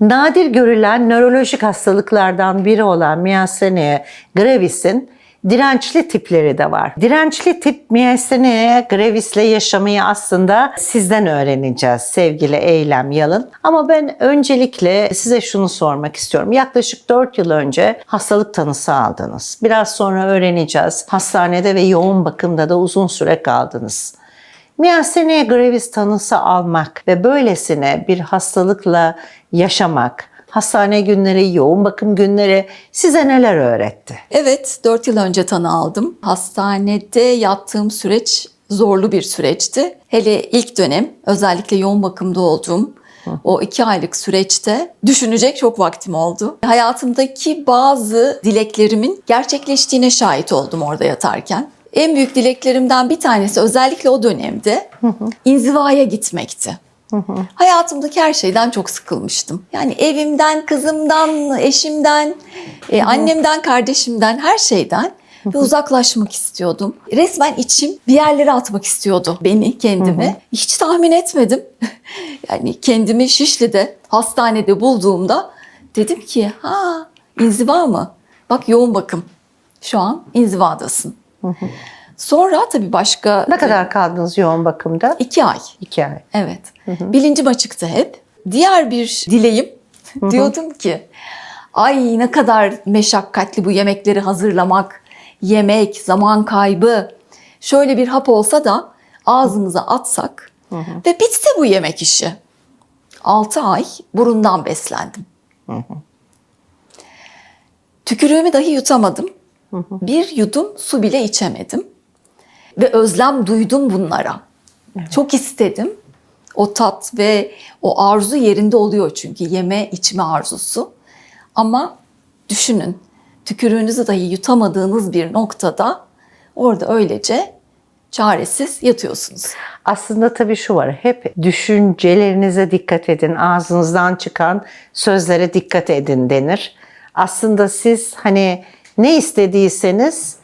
Nadir görülen nörolojik hastalıklardan biri olan miastenia gravis'in dirençli tipleri de var. Dirençli tip miastenia gravis'le yaşamayı aslında sizden öğreneceğiz sevgili Eylem Yalın. Ama ben öncelikle size şunu sormak istiyorum. Yaklaşık 4 yıl önce hastalık tanısı aldınız. Biraz sonra öğreneceğiz. Hastanede ve yoğun bakımda da uzun süre kaldınız. Miastenia gravis tanısı almak ve böylesine bir hastalıkla yaşamak, hastane günleri, yoğun bakım günleri size neler öğretti? Evet, 4 yıl önce tanı aldım. Hastanede yattığım süreç zorlu bir süreçti. Hele ilk dönem özellikle yoğun bakımda olduğum o iki aylık süreçte düşünecek çok vaktim oldu. Hayatımdaki bazı dileklerimin gerçekleştiğine şahit oldum orada yatarken. En büyük dileklerimden bir tanesi özellikle o dönemde inzivaya gitmekti. Hayatımdaki her şeyden çok sıkılmıştım. Yani evimden, kızımdan, eşimden, e, annemden, kardeşimden, her şeyden ve uzaklaşmak istiyordum. Resmen içim bir yerlere atmak istiyordu beni, kendimi. Hiç tahmin etmedim. yani kendimi Şişli'de, hastanede bulduğumda dedim ki ha inziva mı? Bak yoğun bakım. Şu an inzivadasın. Sonra tabii başka Ne kadar kaldınız yoğun bakımda? iki ay. İki ay. Evet. Bilincim açıktı hep. Diğer bir dileğim diyordum ki ay ne kadar meşakkatli bu yemekleri hazırlamak, yemek, zaman kaybı. Şöyle bir hap olsa da ağzımıza atsak ve bitse bu yemek işi. 6 ay burundan beslendim. Tükürüğümü dahi yutamadım. Bir yudum su bile içemedim. Ve özlem duydum bunlara. Çok istedim. O tat ve o arzu yerinde oluyor çünkü yeme içme arzusu. Ama düşünün tükürüğünüzü dahi yutamadığınız bir noktada orada öylece çaresiz yatıyorsunuz. Aslında tabii şu var. Hep düşüncelerinize dikkat edin. Ağzınızdan çıkan sözlere dikkat edin denir. Aslında siz hani ne istediyseniz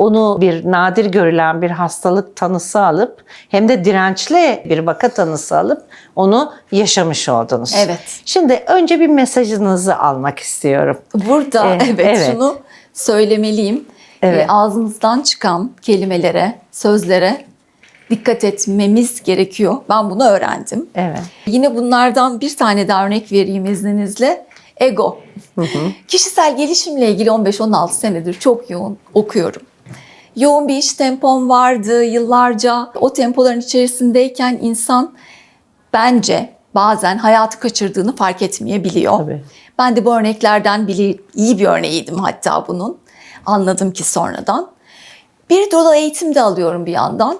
onu bir nadir görülen bir hastalık tanısı alıp hem de dirençli bir vaka tanısı alıp onu yaşamış oldunuz. Evet. Şimdi önce bir mesajınızı almak istiyorum. Burada Ee, evet, evet. şunu söylemeliyim. Evet. Ee, ağzımızdan çıkan kelimelere, sözlere dikkat etmemiz gerekiyor. Ben bunu öğrendim. Evet. Yine bunlardan bir tane daha örnek vereyim izninizle. Ego. Kişisel gelişimle ilgili 15-16 senedir çok yoğun okuyorum. Yoğun bir iş tempom vardı yıllarca. O tempoların içerisindeyken insan bence bazen hayatı kaçırdığını fark etmeyebiliyor. Tabii. Ben de bu örneklerden biri, iyi bir örneğiydim hatta bunun. Anladım ki sonradan. Bir dolu eğitim de alıyorum bir yandan.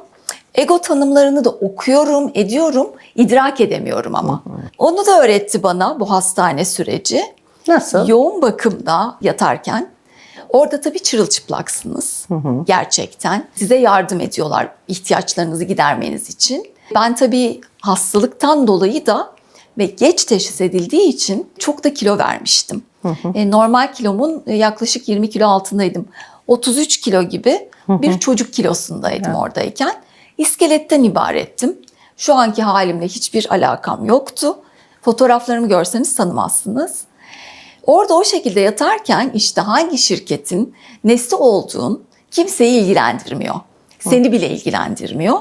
Ego tanımlarını da okuyorum, ediyorum, idrak edemiyorum ama. Onu da öğretti bana bu hastane süreci. Nasıl? Yoğun bakımda yatarken orada tabii çırılçıplaksınız gerçekten. Size yardım ediyorlar ihtiyaçlarınızı gidermeniz için. Ben tabii hastalıktan dolayı da ve geç teşhis edildiği için çok da kilo vermiştim. E, normal kilomun e, yaklaşık 20 kilo altındaydım. 33 kilo gibi bir çocuk kilosundaydım oradayken. İskeletten ibarettim. Şu anki halimle hiçbir alakam yoktu. Fotoğraflarımı görseniz tanımazsınız. Orada o şekilde yatarken işte hangi şirketin nesi olduğun kimseyi ilgilendirmiyor. Seni bile ilgilendirmiyor.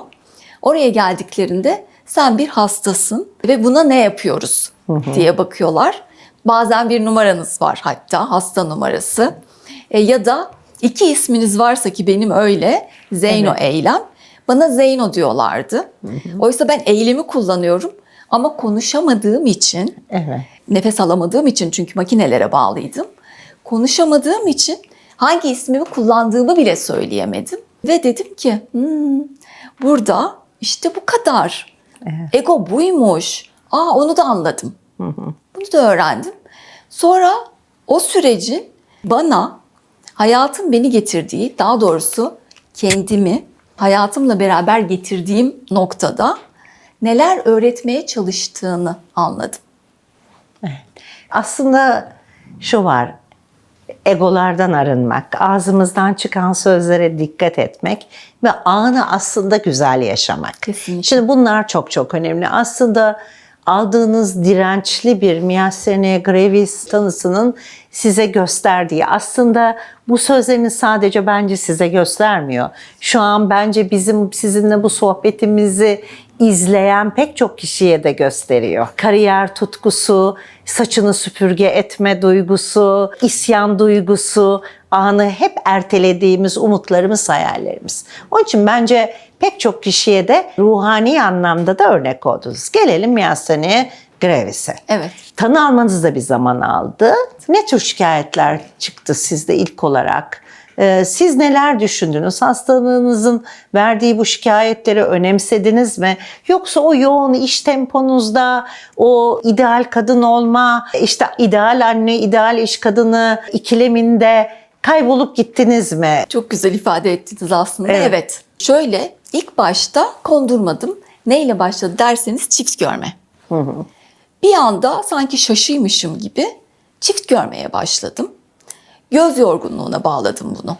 Oraya geldiklerinde sen bir hastasın ve buna ne yapıyoruz diye bakıyorlar. Bazen bir numaranız var hatta hasta numarası. E, ya da iki isminiz varsa ki benim öyle Zeyno Eylem. Bana Zeyno diyorlardı. Oysa ben eylemi kullanıyorum ama konuşamadığım için Evet. nefes alamadığım için çünkü makinelere bağlıydım. Konuşamadığım için hangi ismimi kullandığımı bile söyleyemedim. Ve dedim ki "Hmm, burada işte bu kadar. Ego buymuş. Aa onu da anladım. Bunu da öğrendim. Sonra o sürecin bana hayatın beni getirdiği, daha doğrusu kendimi hayatımla beraber getirdiğim noktada neler öğretmeye çalıştığını anladım. Aslında şu var. Egolardan arınmak, ağzımızdan çıkan sözlere dikkat etmek ve anı aslında güzel yaşamak. Kesinlikle. Şimdi bunlar çok çok önemli. Aslında aldığınız dirençli bir Myasthenia gravis tanısının size gösterdiği. Aslında bu sözleriniz sadece bence size göstermiyor. Şu an bence bizim sizinle bu sohbetimizi izleyen pek çok kişiye de gösteriyor. Kariyer tutkusu, saçını süpürge etme duygusu, isyan duygusu, anı hep ertelediğimiz umutlarımız, hayallerimiz. Onun için bence pek çok kişiye de ruhani anlamda da örnek oldunuz. Gelelim Myasthenia gravis'e. Evet. Tanı almanız da bir zaman aldı. Ne tür şikayetler çıktı sizde ilk olarak? Ee, Siz neler düşündünüz? Hastalığınızın verdiği bu şikayetleri önemsediniz mi? Yoksa o yoğun iş temponuzda o ideal kadın olma, işte ideal anne, ideal iş kadını ikileminde kaybolup gittiniz mi? Çok güzel ifade ettiniz aslında. Evet. Evet. Şöyle ilk başta kondurmadım. Neyle başladı derseniz çift görme. Bir anda sanki şaşıymışım gibi çift görmeye başladım. Göz yorgunluğuna bağladım bunu.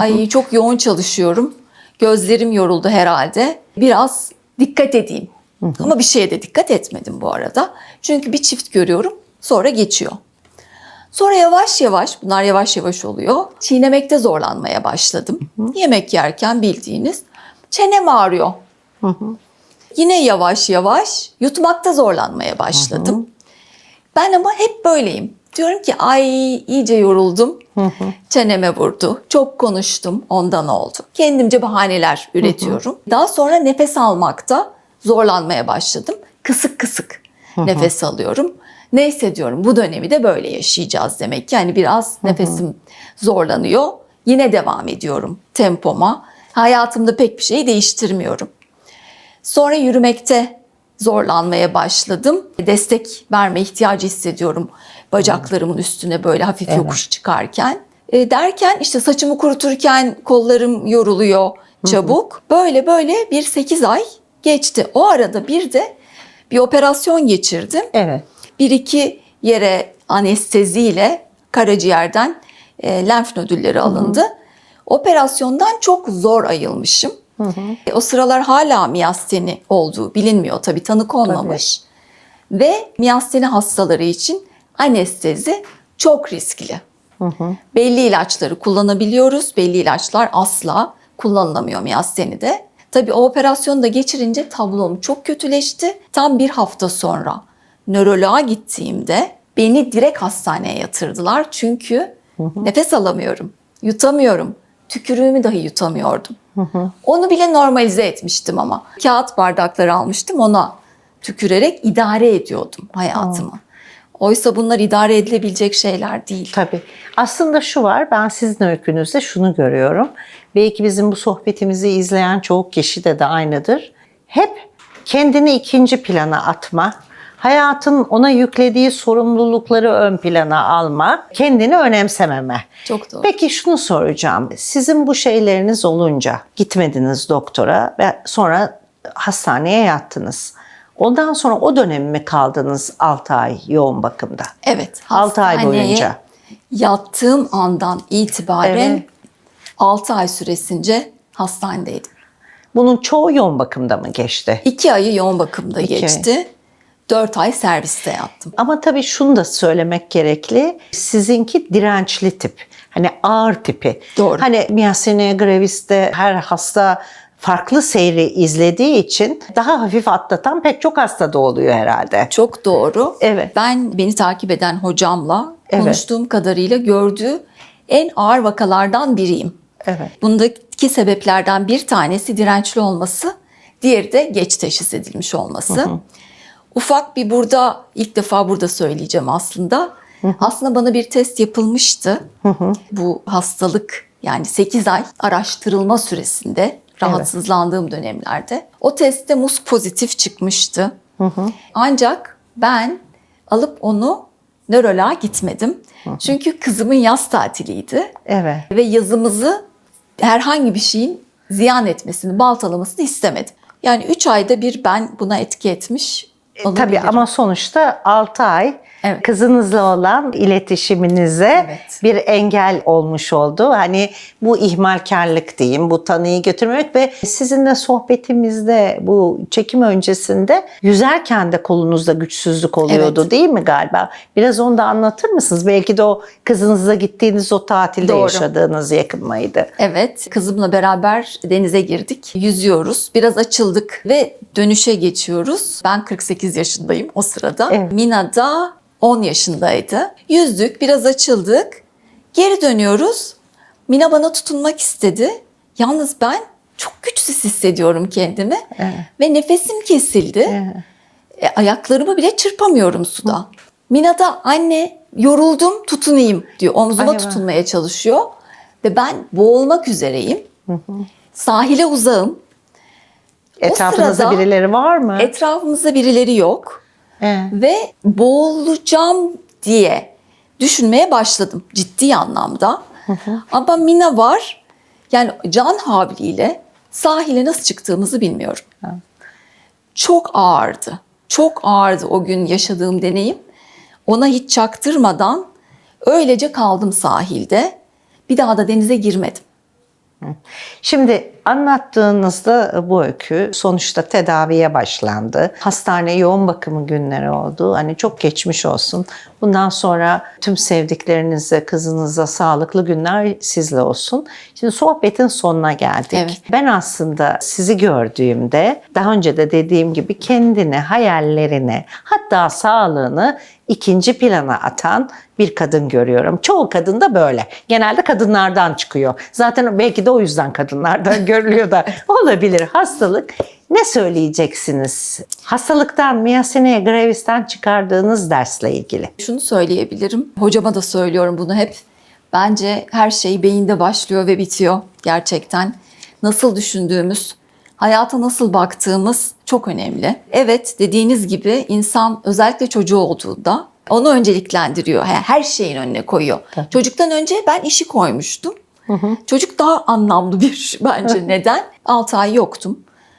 Ay çok yoğun çalışıyorum. Gözlerim yoruldu herhalde. Biraz dikkat edeyim. Ama bir şeye de dikkat etmedim bu arada. Çünkü bir çift görüyorum sonra geçiyor. Sonra yavaş yavaş, bunlar yavaş yavaş oluyor. Çiğnemekte zorlanmaya başladım. Yemek yerken bildiğiniz çenem ağrıyor. Yine yavaş yavaş yutmakta zorlanmaya başladım. Ben ama hep böyleyim. Diyorum ki ay iyice yoruldum. Çeneme vurdu. Çok konuştum. Ondan oldu. Kendimce bahaneler üretiyorum. Daha sonra nefes almakta zorlanmaya başladım. Kısık kısık nefes alıyorum. Neyse diyorum bu dönemi de böyle yaşayacağız demek ki. Yani biraz nefesim zorlanıyor. Yine devam ediyorum tempoma. Hayatımda pek bir şey değiştirmiyorum. Sonra yürümekte zorlanmaya başladım. Destek verme ihtiyacı hissediyorum bacaklarımın üstüne böyle hafif yokuş çıkarken. E, derken işte saçımı kuruturken kollarım yoruluyor çabuk. Böyle böyle bir 8 ay geçti. O arada bir de bir operasyon geçirdim. Evet. Bir iki yere anesteziyle karaciğerden e, lenf nodülleri alındı. Operasyondan çok zor ayılmışım. E, O sıralar hala miyasteni olduğu bilinmiyor tabii tanı konmamış. Ve miyasteni hastaları için anestezi çok riskli. Belli ilaçları kullanabiliyoruz. Belli ilaçlar asla kullanılamıyor miyasteni de. Tabii o operasyonu da geçirince tablom çok kötüleşti. Tam bir hafta sonra nöroloğa gittiğimde beni direkt hastaneye yatırdılar. Çünkü nefes alamıyorum, yutamıyorum, tükürüğümü dahi yutamıyordum. Onu bile normalize etmiştim ama. Kağıt bardakları almıştım ona tükürerek idare ediyordum hayatımı. Oysa bunlar idare edilebilecek şeyler değil. Tabii. Aslında şu var, ben sizin öykünüzde şunu görüyorum. Belki bizim bu sohbetimizi izleyen çoğu kişi de de aynıdır. Hep kendini ikinci plana atma, hayatın ona yüklediği sorumlulukları ön plana alma, kendini önemsememe. Çok doğru. Peki şunu soracağım. Sizin bu şeyleriniz olunca gitmediniz doktora ve sonra hastaneye yattınız. Ondan sonra o dönem mi kaldınız 6 ay yoğun bakımda? Evet. Altı ay hastaneye boyunca. Yattığım andan itibaren Evet. 6 ay süresince hastanedeydim. Bunun çoğu yoğun bakımda mı geçti? 2 ayı yoğun bakımda İki geçti. 4 ay serviste yattım. Ama tabii şunu da söylemek gerekli. Sizinki dirençli tip. Hani ağır tipi. Doğru. Hani Myasthenia gravis'te her hasta farklı seyri izlediği için daha hafif atlatan pek çok hasta da oluyor herhalde. Çok doğru. Evet. Ben beni takip eden hocamla Evet. konuştuğum kadarıyla gördüğü en ağır vakalardan biriyim. Evet. Bundaki sebeplerden bir tanesi dirençli olması, diğeri de geç teşhis edilmiş olması. Ufak bir burada ilk defa burada söyleyeceğim aslında. Aslında bana bir test yapılmıştı. Bu hastalık yani 8 ay araştırılma süresinde rahatsızlandığım dönemlerde. O testte musk pozitif çıkmıştı. Ancak ben alıp onu nöroloğa gitmedim. Çünkü kızımın yaz tatiliydi Evet. ve yazımızı herhangi bir şeyin ziyan etmesini, baltalamasını istemedim. Yani 3 ayda bir ben buna etki etmiş E, Tabii ama sonuçta 6 ay Evet. kızınızla olan iletişiminize Evet. bir engel olmuş oldu. Hani bu ihmalkarlık diyeyim, bu tanıyı götürmemek ve sizinle sohbetimizde bu çekim öncesinde yüzerken de kolunuzda güçsüzlük oluyordu Evet. değil mi galiba? Biraz onu da anlatır mısınız? Belki de o kızınızla gittiğiniz o tatilde Doğru. yaşadığınız yakınmaydı. Evet, kızımla beraber denize girdik. Yüzüyoruz. Biraz açıldık ve dönüşe geçiyoruz. Ben 48 yaşındayım o sırada. Evet. Mina da 10 yaşındaydı. Yüzdük, biraz açıldık. Geri dönüyoruz. Mina bana tutunmak istedi. Yalnız ben çok güçsüz hissediyorum kendimi. Ve nefesim kesildi. E, ayaklarımı bile çırpamıyorum suda. Mina da anne yoruldum tutunayım diyor. Omzuma Ay, evet. tutunmaya çalışıyor. Ve ben boğulmak üzereyim. Sahile uzağım. Etrafınızda sırada- birileri var mı? Etrafımızda birileri yok. Evet. Ve boğulacağım diye düşünmeye başladım ciddi anlamda. Ama Mina var. Yani can havliyle sahile nasıl çıktığımızı bilmiyorum. Çok ağırdı. Çok ağırdı o gün yaşadığım deneyim. Ona hiç çaktırmadan öylece kaldım sahilde. Bir daha da denize girmedim. Şimdi anlattığınızda bu öykü sonuçta tedaviye başlandı. Hastane yoğun bakımı günleri oldu. Hani çok geçmiş olsun. Bundan sonra tüm sevdiklerinize, kızınıza sağlıklı günler sizle olsun. Şimdi sohbetin sonuna geldik. Evet. Ben aslında sizi gördüğümde daha önce de dediğim gibi kendini, hayallerini hatta sağlığını ikinci plana atan bir kadın görüyorum. Çoğu kadın da böyle. Genelde kadınlardan çıkıyor. Zaten belki de o yüzden kadınlardan görülüyor da olabilir. Hastalık ne söyleyeceksiniz? Hastalıktan, miyasineye gravis'ten çıkardığınız dersle ilgili. Şunu söyleyebilirim. Hocama da söylüyorum bunu hep. Bence her şey beyinde başlıyor ve bitiyor gerçekten. Nasıl düşündüğümüz, hayata nasıl baktığımız çok önemli. Evet dediğiniz gibi insan özellikle çocuğu olduğunda onu önceliklendiriyor. Her- şeyin önüne koyuyor. Çocuktan önce ben işi koymuştum. Çocuk daha anlamlı bir bence neden? 6 ay yoktum.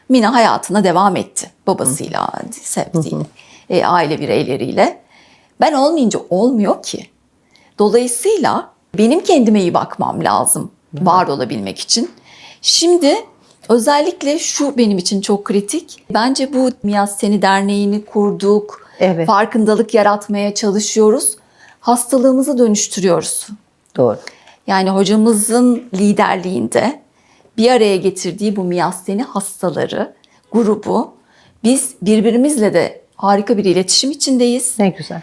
Mina hayatına devam etti. Babasıyla, sevdiği e, aile bireyleriyle. Ben olmayınca olmuyor ki. Dolayısıyla benim kendime iyi bakmam lazım var olabilmek için. Şimdi özellikle şu benim için çok kritik. Bence bu Miyaz Seni Derneği'ni kurduk. Evet. Farkındalık yaratmaya çalışıyoruz. Hastalığımızı dönüştürüyoruz. Doğru. Yani hocamızın liderliğinde bir araya getirdiği bu miyasteni hastaları grubu biz birbirimizle de harika bir iletişim içindeyiz. Ne güzel.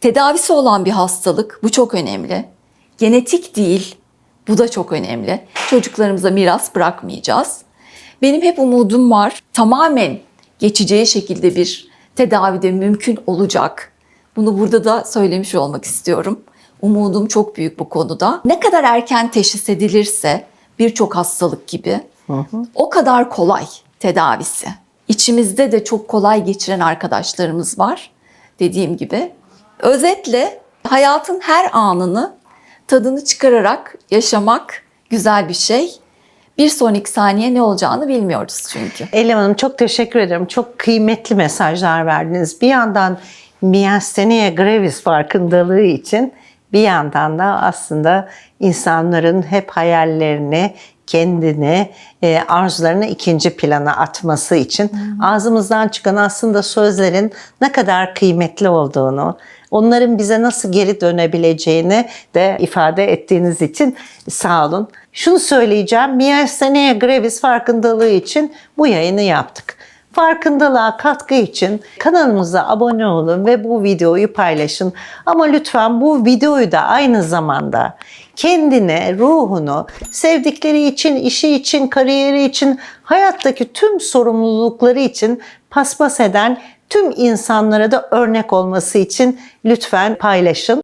Tedavisi olan bir hastalık bu çok önemli. Genetik değil bu da çok önemli. Çocuklarımıza miras bırakmayacağız. Benim hep umudum var. Tamamen geçeceği şekilde bir tedavide mümkün olacak. Bunu burada da söylemiş olmak istiyorum. Umudum çok büyük bu konuda. Ne kadar erken teşhis edilirse birçok hastalık gibi o kadar kolay tedavisi. İçimizde de çok kolay geçiren arkadaşlarımız var. Dediğim gibi. Özetle hayatın her anını tadını çıkararak yaşamak güzel bir şey. Bir sonraki saniye ne olacağını bilmiyoruz çünkü. Eylem Hanım çok teşekkür ederim. Çok kıymetli mesajlar verdiniz. Bir yandan miastenia gravis farkındalığı için bir yandan da aslında insanların hep hayallerini, kendini, e, arzularını ikinci plana atması için ağzımızdan çıkan aslında sözlerin ne kadar kıymetli olduğunu, onların bize nasıl geri dönebileceğini de ifade ettiğiniz için sağ olun. Şunu söyleyeceğim, miastenia gravis farkındalığı için bu yayını yaptık. Farkındalığa katkı için kanalımıza abone olun ve bu videoyu paylaşın. Ama lütfen bu videoyu da aynı zamanda kendine, ruhunu, sevdikleri için, işi için, kariyeri için, hayattaki tüm sorumlulukları için paspas eden tüm insanlara da örnek olması için lütfen paylaşın.